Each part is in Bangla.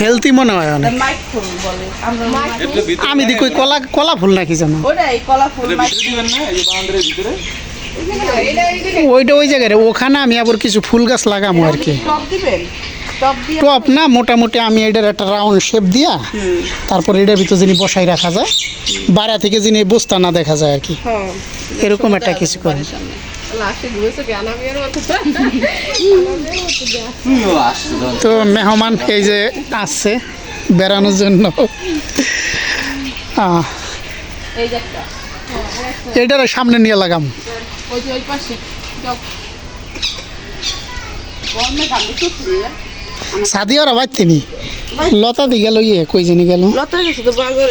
হেলদি মনে হয় অনেক। মাইক ফুল বলে। আমরা এটা ভিতরে আমি দেখি ওই কলা কলা ফুল নাকি জানো ওটাই কলা ফুল এটা মাইক ভিতরে দিবেন না? এই যে বাউন্ডারির ভিতরে? ওইটা ওই জায়গায় ওখানে আমি আবার কিছু ফুল গাছ লাগামো আর কি। টপ না মোটামুটি আমি এটার একটা রাউন্ড শেপ দিয়া তারপর এটার ভিতরে যিনি বসাই রাখা যায় বাইরে থেকে যিনি বস্তা না দেখা যায় আর কি। হ্যাঁ। এরকম একটা কিছু করে। তো মেহমান এই যে আসছে বেড়ানোর জন্য। এটার সামনে নিয়ে লাগাম। ওই যে ওই পাশে। যাও। গরমে গান্ধী চুপড়ি সাদিয়ার আবার তিনি। লতা দি গেল ইয়ে কই জানি গেল। লতা গেছে তো বাজার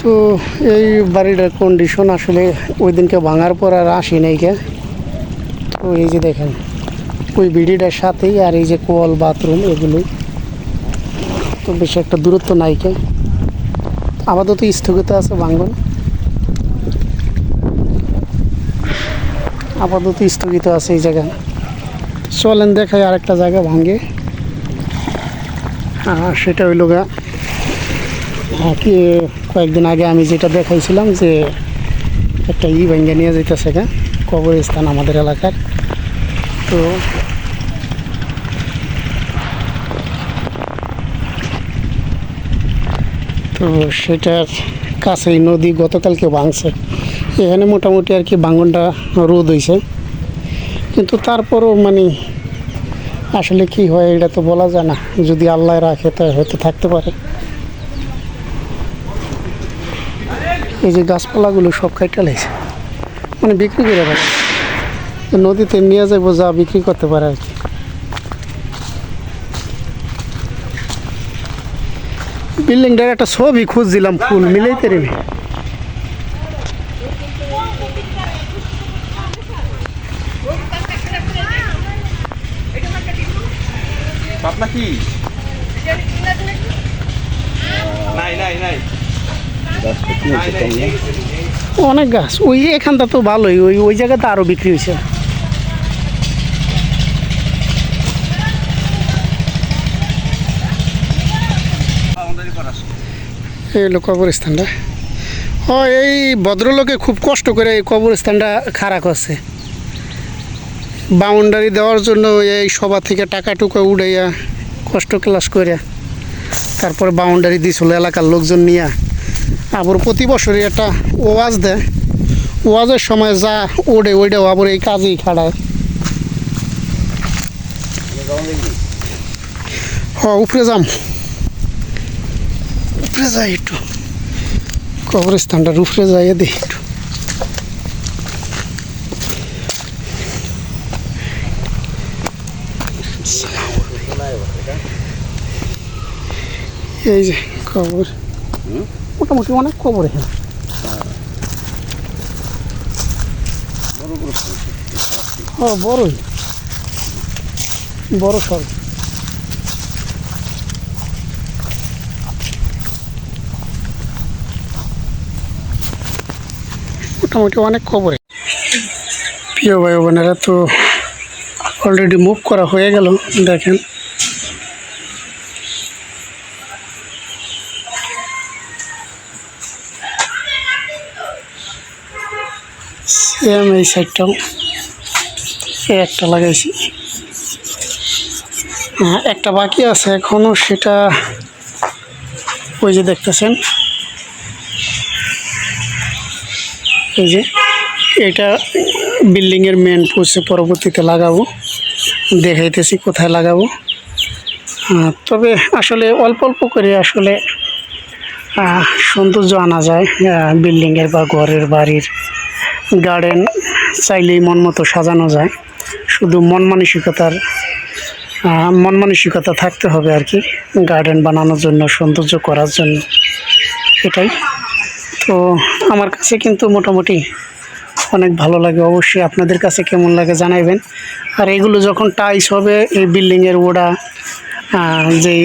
তো এই বাড়িটার কন্ডিশন আসলে ওই দিনকে ভাঙার পর আর আসি নাই কে। তো এই যে দেখেন, ওই বিড়িটার সাথেই আর এই যে কল বাথরুম এগুলো। তো বেশি একটা দূরত্ব নাই কে। আপাতত স্থগিত আছে ভাঙ্গন আপাতত স্থগিত আছে এই জায়গায়। চলেন দেখাই আরেকটা জায়গা ভাঙ্গে। আর সেটা হইল গা আহ, কি কয়েকদিন আগে আমি যেটা দেখাইছিলাম যে একটা ই ভেঙ্গে নিয়ে যেতেছে গা কবরস্থান আমাদের এলাকার। তো তো সেটার কাছেই নদী গতকালকে ভাঙছে। এখানে মোটামুটি আর কি ভাঙনটা রোদ হয়েছে কিন্তু তারপরও মানে আসলে কি হয় এটা তো বলা যায় না। যদি আল্লাহ রাখে তো হয়তো থাকতে পারে। এই যে গাছপালাগুলো সব কাইটা লেগেছে। মানে বিক্রি করে পারে নদীতে নিয়ে যাব যা বিক্রি করতে পারে আর কি। বিল্ডিংটার একটা ছবি খুঁজছিলাম ফুল মিলেই পারিনি পাতলা কি? নাই নাই নাই। অনেক গাছ। ওই এখানটা তো ভালোই। ওই ওই জায়গাতে আরও বিক্রি হয়েছে। আছে। এই হলো কবরস্থানটা। ও এই ভদ্রলোকে খুব কষ্ট করে এই কবরস্থানটা খারাপ করছে। বাউন্ডারি দেওয়ার জন্য এই সভা থেকে টাকা টুকা উড়াইয়া কষ্ট ক্লাস করে তারপরে বাউন্ডারি দিয়েছিল এলাকার লোকজন নিয়ে। আবার প্রতি বছরই একটা ওয়াজ দেয়। ওয়াজের সময় যা ওড়ে ওইটাও আবার এই কাজেই খাড়ায়। হ, উপরে যাম। উপরে যাই একটু। কবরস্থানটার উপরে যাইয়ে দিই একটু। এই যে কবর। মোটামুটি অনেক কবর এখানে। ও বড়ই। বড় সর মোটামুটি অনেক খবরে প্রিয় ভাই বোনেরা তো অলরেডি মুভ করা হয়ে গেল দেখেন। সেম এই সাইডটাও একটা লাগাইছি। হ্যাঁ, একটা বাকি আছে এখনও সেটা ওই যে দেখতেছেন। এই যে এটা বিল্ডিংয়ের মেন পোস্টে পরবর্তীতে লাগাবো। দেখাইতেছি, কোথায় লাগাবো? তবে আসলে অল্প অল্প করে আসলে সৌন্দর্য আনা যায় বিল্ডিংয়ের বা ঘরের বাড়ির গার্ডেন চাইলেই মন মতো সাজানো যায়। শুধু মন মানসিকতার মন মানসিকতা থাকতে হবে আর কি গার্ডেন বানানোর জন্য, সৌন্দর্য করার জন্য। এটাই। তো আমার কাছে কিন্তু মোটামুটি অনেক ভালো লাগে, অবশ্যই আপনাদের কাছে কেমন লাগে জানাইবেন। আর এগুলো যখন টাইস হবে, এই বিল্ডিংয়ের ওড়া যেই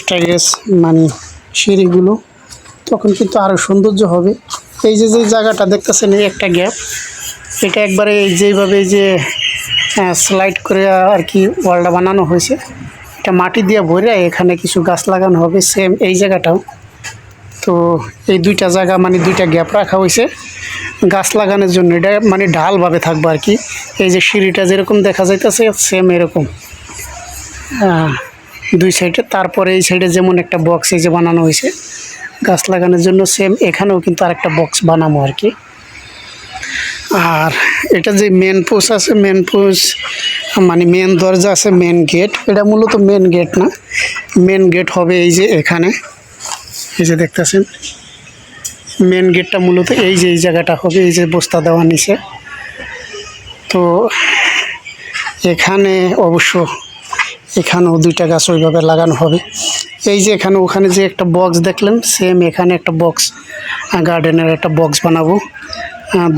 স্টাইলেস মানে সিঁড়িগুলো, তখন কিন্তু আরও সৌন্দর্য হবে। এই যে যে জায়গাটা দেখতেছেন, এই একটা গ্যাপ এটা একবারে এই যেভাবে যে স্লাইড করে আর কি ওয়ালটা বানানো হয়েছে, এটা মাটি দিয়ে ভরে এখানে কিছু গাছ লাগানো হবে সেম এই জায়গাটাও। তো এই দুইটা জায়গা মানে দুইটা গ্যাপ রাখা হয়েছে। গাছ লাগানোর জন্য, এটা মানে ঢালভাবে থাকবে আর কি। এই যে সিঁড়িটা যেরকম দেখা যাইতেছে সেম এরকম। দুই সাইডে, তারপরে এই সাইডে যেমন একটা বক্স এই যে বানানো হয়েছে, গাছ লাগানোর জন্য সেম এখানেও কিন্তু আরেকটা বক্স বানাবো আর কি। আর এটা যে মেন পোস আছে মেন পোস মানে মেন দরজা আছে মেন গেট এটা মূলত মেন গেট না। মেন গেট হবে এই যে এখানে। এই যে দেখতেছেন। মেন গেটটা মূলত এই যে, এই জায়গাটা হবে, এই যে বস্তা দেওয়া নিচে। তো এখানে অবশ্য এখানেও দুইটা গাছ ওইভাবে লাগানো হবে। এই যে এখানে ওখানে যে একটা বক্স দেখলেন সেম এখানে একটা বক্স গার্ডেনের একটা বক্স বানাবো।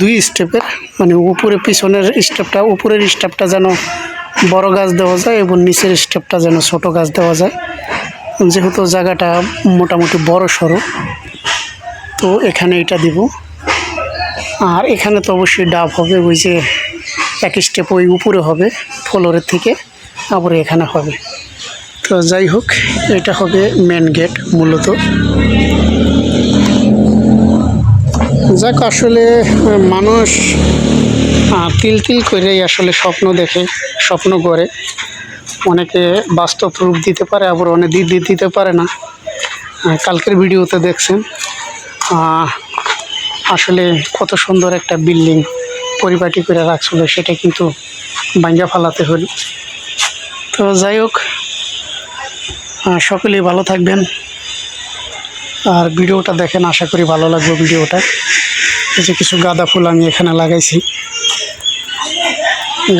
দুই স্টেপের মানে উপরে পিছনের স্টেপটা উপরের স্টেপটা যেন বড় গাছ দেওয়া যায় এবং নিচের স্টেপটা যেন ছোট গাছ দেওয়া যায়। যেহেতু জায়গাটা মোটামুটি বড় সড়ো তো এখানে এটা দিব। আর এখানে তো অবশ্যই ডাব হবে, ওই যে এক স্টেপ ওই উপরে হবে ফ্লোরের থেকে আবার এখানে হবে। তো যাই হোক, এটা হবে মেন গেট মূলত। যাক, আসলে মানুষ তিল তিল করেই আসলে স্বপ্ন দেখে, স্বপ্ন করে। অনেকে বাস্তব রূপ দিতে পারে, আবার অনেক দিতে দিতে পারে না। কালকের ভিডিওতে দেখছেন। আসলে কত সুন্দর একটা বিল্ডিং পরিপাটি করে রাখছিল, সেটা কিন্তু ভাঙ্গা ফালাতে হল। তো যাই হোক সকলেই ভালো থাকবেন। আর ভিডিওটা দেখেন, আশা করি ভালো লাগবে ভিডিওটা। এই যে কিছু গাঁদা ফুল আমি এখানে লাগাইছি।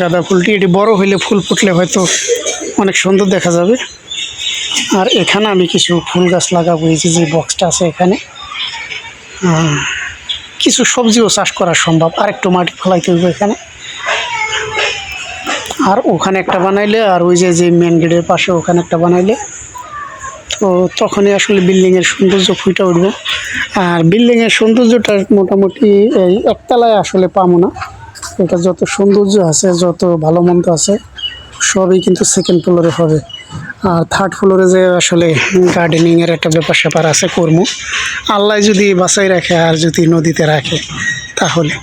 গাঁদা ফুলটি, এটি বড় হইলে ফুল ফুটলে হয়তো অনেক সুন্দর দেখা যাবে। আর এখানে আমি কিছু ফুল গাছ লাগাবো, এই যে বক্সটা আছে এখানে। কিছু সবজিও চাষ করা সম্ভব। আর একটু মাটি ফেলাইতে হইব এখানে। আর ওখানে একটা বানাইলে, আর ওই যে যে মেন গেটের পাশে ওখানে একটা বানাইলে, তো তখনই আসলে বিল্ডিংয়ের সৌন্দর্য ফুটে উঠবে। আর বিল্ডিংয়ের সৌন্দর্যটা মোটামুটি এই একতলায় আসলে পাবো না। এটা যত সৌন্দর্য আছে, যত ভালো মন্দ আছে, সবই কিন্তু সেকেন্ড ফ্লোরে হবে। আর থার্ড ফ্লোরে যে আসলে গার্ডেনিংয়ের একটা ব্যাপার স্যাপার আছে, কর্ম। আল্লাহ যদি বাসাই রাখে আর যদি নদীতে রাখে, তাহলে।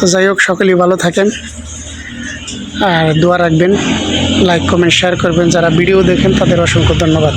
তো যাই হোক, সকলেই ভালো থাকেন। আর দোয়া রাখবেন লাইক কমেন্ট শেয়ার করবেন। যারা ভিডিও দেখেন, তাদের অসংখ্য ধন্যবাদ।